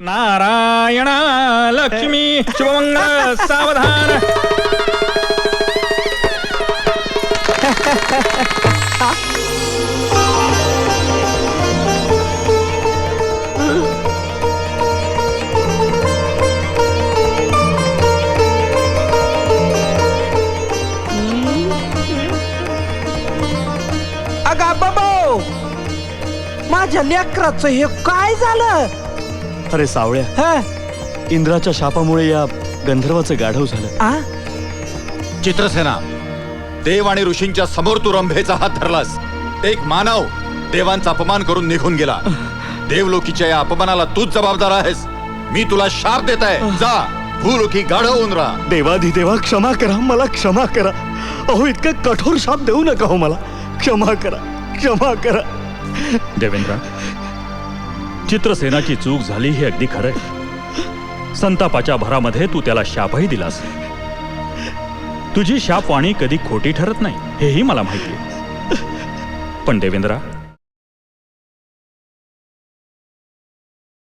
नारायण लक्ष्मी शुभमंगळ सावधान. अगा बाबा माझ्या लेकराचं हे काय झालं? अरे सावळ्या. हा. इंद्राच्या शापामुळे या गंधर्वाचं गाढव झालं. आ? चित्रसेना देव आणि ऋषींच्या समोर तू रंभेचा हात धरलास. एक मानव देवांचा अपमान करून निघून गेला. देवलोकीच्या या अपमानाला तूच जबाबदार आहेस. मी तुला शाप देत आहे. जा भूलोकी गाढवून राहा. देवाधिदेवा क्षमा करा मला क्षमा करा. अहो इतकं कठोर शाप देऊ नका हो मला. क्षमा करा क्षमा करा. देवेंद्र चित्रसेनाची चूक झाली हे अगदी खरंय संतापाच्या भरामध्ये तू त्याला शापही दिलास. तुझी शापवाणी कधी खोटी ठरत नाही हेही मला माहिती पण देवेंद्रा